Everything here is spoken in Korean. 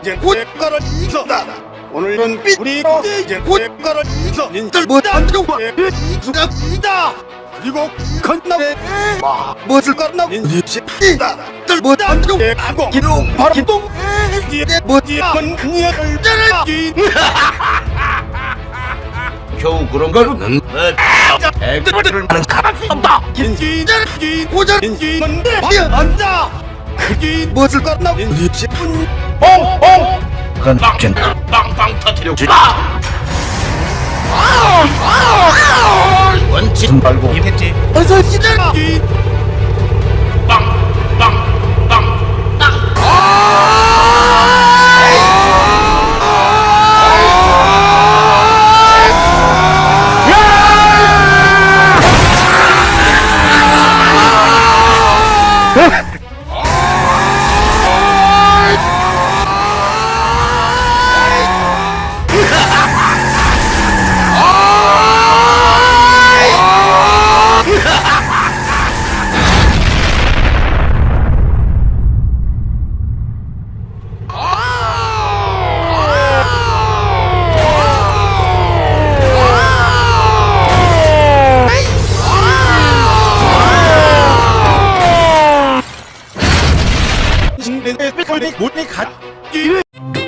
이제 고가를 이서다. 오늘은 우리 이제 고가를 이서 님들 못한다고 이수가 있다. 그리고 건너에 마 무엇을 건너 인식이다. 들 못한다고 하고 기동 바로 기동 이게 뭐지만 그녀를 자르기 겨우 그런 거는 애들을 하는 가락이 없다. 인지 자르기 고전 인지 뭔데 앉아 그게 무엇을 껐나? 인지 뽕뽕! 건방진 빵빵 터뜨려 주라 원칙 말고. 이겠지. 어서 시작! Ha ha! ไม่เคยได้ขุดที่ขัดจี